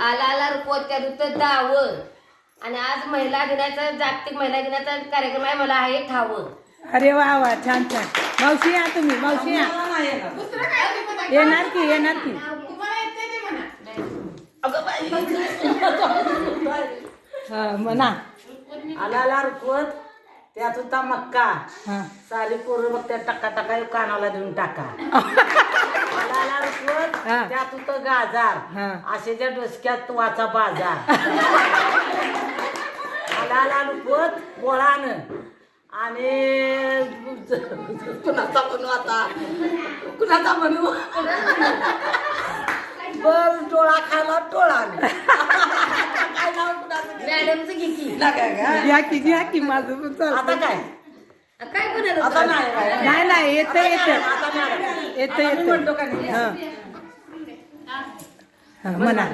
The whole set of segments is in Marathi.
आला आला रुपवत त्या ऋतू दाव आणि आज महिला दिनाचा जागतिक महिला दिनाचा कार्यक्रम आहे मला आहे ठावं. अरे वा वा छान छान. मावशी या तुम्ही मावशी या. येणार की येणार की? हा म्हणा. आला रुकवत त्यात होता मक्का. सारी पोरं मग त्या टक्का टक्का कानाला देऊन टाका. आला रुकवत हा. त्यात होतं गाजार हा. आशेच्या डोसक्यात वाचा बाजार आला रुकवत बोळानं आणि कुणाचा म्हणू आता कुणाचा म्हणू बर डोळा खायला टोळानं काय नाव कुणाचं? मॅडमचं घे की ना काय काय? घ्या की घ्या की माझं पण चालतं. आता काय काय आता? नाही? नाही नाही येतं. येतं येतं. का? हा. हा, म्हणा.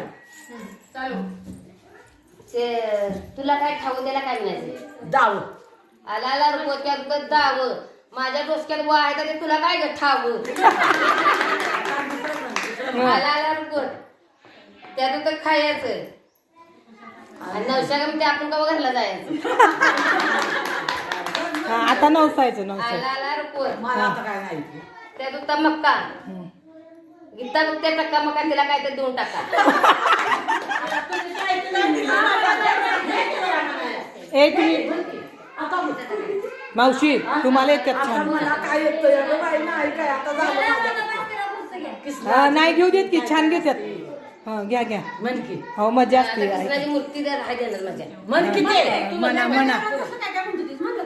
ते तुला काय ठावं द्यायला काय म्हणायचं? जाऊ आला आला ऋतू दाव. माझ्या डोसक्यात वा आहे तर ते तुला काय ग ठावं? आला आला रुपवत त्यातून तर खायचं. आणि नवशा ते आपण कवा घरला जायचं? हा, आता नवसायचं नवसायचं. आला आला मला आता काय नाही त्यात होता मक्का. गीता मग त्या टक्का मका तिला काय तर देऊन टाका. ए तुम्ही. मावशी तुम्हाला येतात छान नाही काय आता झालं माझ्याकडे. हा नाही घेऊ देत की छान घेतात. हा घ्या घ्या. म्हण की. हो मजा असते मूर्ती म्हण ते. म्हणा म्हणा.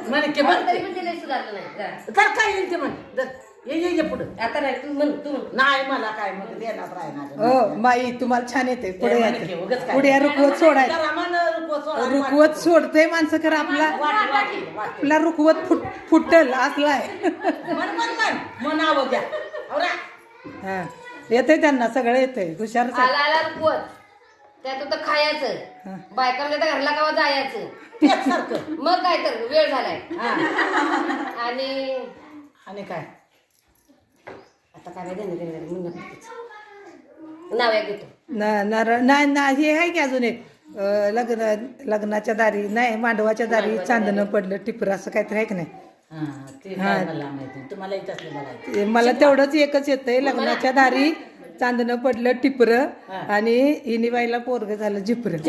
म्हण. की म्हण तरी पण तिला सुधारलं नाही. जरा. तर काय येईल ते म्हण. ये ये ये पुढं. आता नाही तू म्हण तू म्हण. नाही मला काय मग देण्यात राहणार हो बाई तुम्हाला छान येते पुढे ते म्हणे की, येते उगाच काय. पुढे या रुकवत सोडाय. जरा म्हण, रुकवत सोडा. रुकवत माणसं खरं आपला. वाट, वाट, वाट. आपला रुकवत फुट फुटल असलाय म्हण म्हण म्हण म्हणावं घ्या. औरा. हा. येते त्यांना सगळं येतंय. हुशार आला आला रुपवत त्यात होतं हा. खायचं बायका आता घरला कवा जायचं. तेच सारखं. मग काय तर वेळ झालाय. हा. आणि आणि काय? आता काय माहिती नाही देणार म्हणून नाव या घेतो न- नर नाही ना हे आहे की अजून एक? लग्न लग्नाच्या दारी नाही मांडवाच्या दारी चांदणं पडलं टिपर असं काहीतरी आहे की नाही? हा, मला तेवढंच एकच येतंय लग्नाच्या दारी चांदणं पडलं टिपर आणि इनिबाईला पोरग झालं झिपर.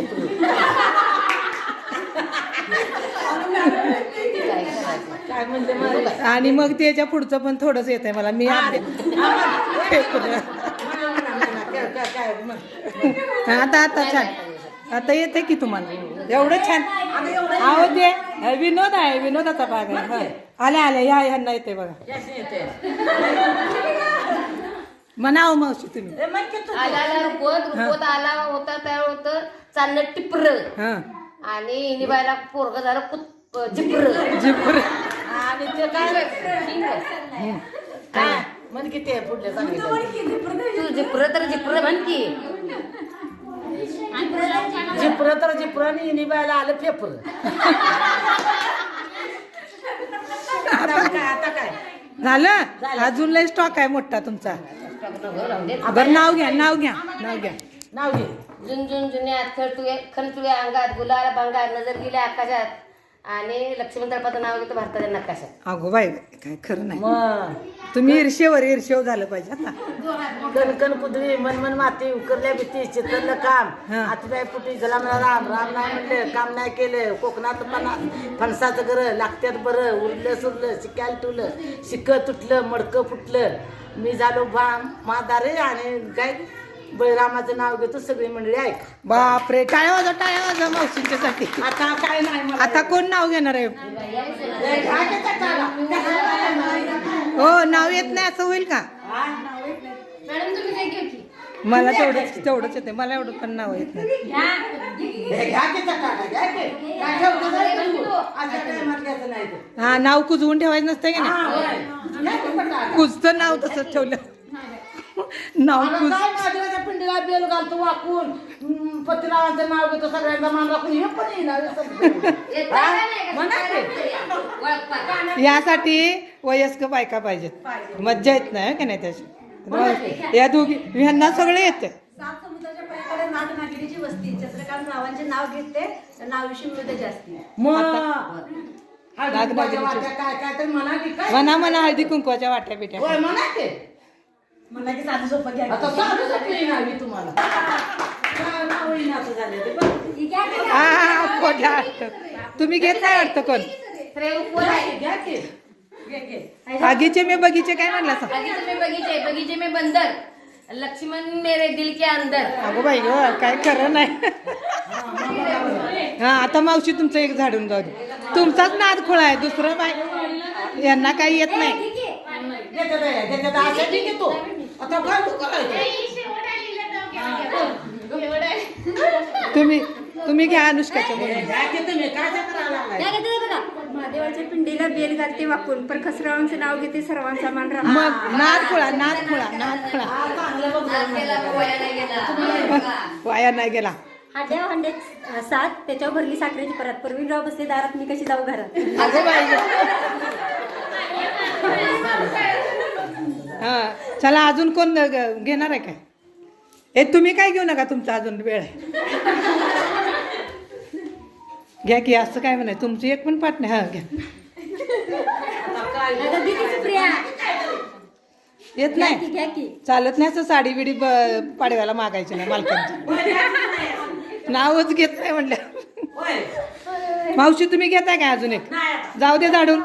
काय म्हणले मला आणि मग त्याच्या पुढचं पण थोडंच येत आहे मला. मी म्हण. आता आता छान. आता येते की तुम्हाला? एवढं छान. आहो ते विनोद आहे विनोदाचा भाग आहे. हा. आले आले या ह्यांना येते बघा. म्हणावं मावशी तुम्ही. आला आला रुपवत रुपवत आला होता त्यावेळी होतं. चांदणं टिपर. हा. आणि इनिबाईला पोरग झालं कुत जिपर. झिपर आणि ते काय काय? म्हण की ते पुढले सांगितलं तू जिपर तर जिपर म्हण की. जिपर तर आणि निभायला आलं पेपर आता काय आता काय? झालं? अजून लय स्टॉक आहे मोठा तुमचा. बरं नाव घ्या नाव घ्या नाव घ्या. नाव घे. झुंझुन जुन्यात खरतुळे खनतुळे अंगात गुलाल भांगात नजर गेल्या आकाशात. आणि लक्ष्मण दळपाचं नाव घेतो भारताच्या नकाशात. अगो बाई काय खरं नाही. मग. तुम्ही ईर्षेवर ईर्षेव झालं पाहिजे आता. कणकण कुदळी मन मन माती उकरल्या भीती चित्रलं काम. हा. आतबाई पुटी जला मला राम राम नाही म्हणलं काम नाही केलं. कोकणात पणा फणसाचं घर लागत्यात बरं. उरलं सुरलं शिकायला ठेवलं. शिक तुटलं मडकं फुटलं. मी झालो भा म्हातारे आणि काय बळरामाचं नाव घेतो सगळी मंडळी ऐक बापरे टाळ्या वाजवा टाळ्या वाजवा मावशींच्यासाठी आता काय नाही मला आता कोण नाव घेणार आहे. हो नाव येत नाही असं होईल का हा? मॅडम तुम्ही काय घेऊ की मला तेवढंच तेवढंच येते मला एवढं पण नाव येत नाही हे. काय ठेवतो नाही तू? नाही ते. हा नाव कुजवून ठेवायचं नसतं की हा, नाही होय. घ्या की पण टाळ्या. कुजतं नाव तसंच ठेवलं नाव काय पिंडीला बेल घालतो वाकून. पतिरावांचं नाव घेतो सगळ्यांचा मान राखून. हे पण येणार. यासाठी वयस्क बायका पाहिजेत. मज्जा येत नाही हो की नाही त्याची? या दोघी ह्यांना सगळे येते सात समुद्राच्या पलीकडे वस्ती चंद्रकांत रावांचे नाव घेते त्या नावाविषयी मिळते जास्ती मग काय काय तर म्हणा म्हणा म्हणा हळदी कुंकवाच्या वाट्या म्हणा की. म्हणलं की साधं सोपं घ्या. आता साधं सोपं येणार मी तुम्हाला. काय नाव येईनाचं झालं ते. बघ. हा तुम्ही घेत नाही वाटतं कोण? घ्या की घे, घे. आगीचे मी बगीचे काय म्हणला बगीचे बगीचे बगीचे में बंदर. लक्ष्मण मेरे दिल के अंदर. अगो बाई ग काय खरं नाही. हा आता मावशी तुमचं एक झाडून जाऊ दे. तुमचाच नाद खोळा आहे दुसरं बाई यांना काही येत नाही. देते बाई, देते तर असं ठीक आहे तू आता काय तू करायचं तुम्ही तुम्ही घ्या अनुष्काच्या बरोबर घ्या की तुम्ही काय ते करायला लागलाय? या घेते बघा. महादेवाच्या पिंडीला बेल घालते वाकून पण खसरावांचं नाव घेते सर्वांचा मान राखून मग नाद खोळा नाद खोळा नाद खोळा. हा, वया नाही गेला? वाया नाही गेला. हाड्या हंडे सात त्याच्यावर भरली साखरेची परत. प्रवीणराव बसले दारात मी कशी जाऊ घरात? अगो बाई. हा चला अजून कोण घेणार आहे काय? हे तुम्ही काय घेऊ नका तुमचा अजून वेळ आहे. घ्या की असं काय म्हणाय तुमची एक पण पाठ नाही. हा घ्या. येत नाही? घ्या की. चालत नाही असं साडी बिडी ब- पाडव्याला मागायची नाही मालकांची. नावच घेत नाही म्हणल्या होय. मावशी तुम्ही घेताय काय अजून एक. जाऊ दे झाडून.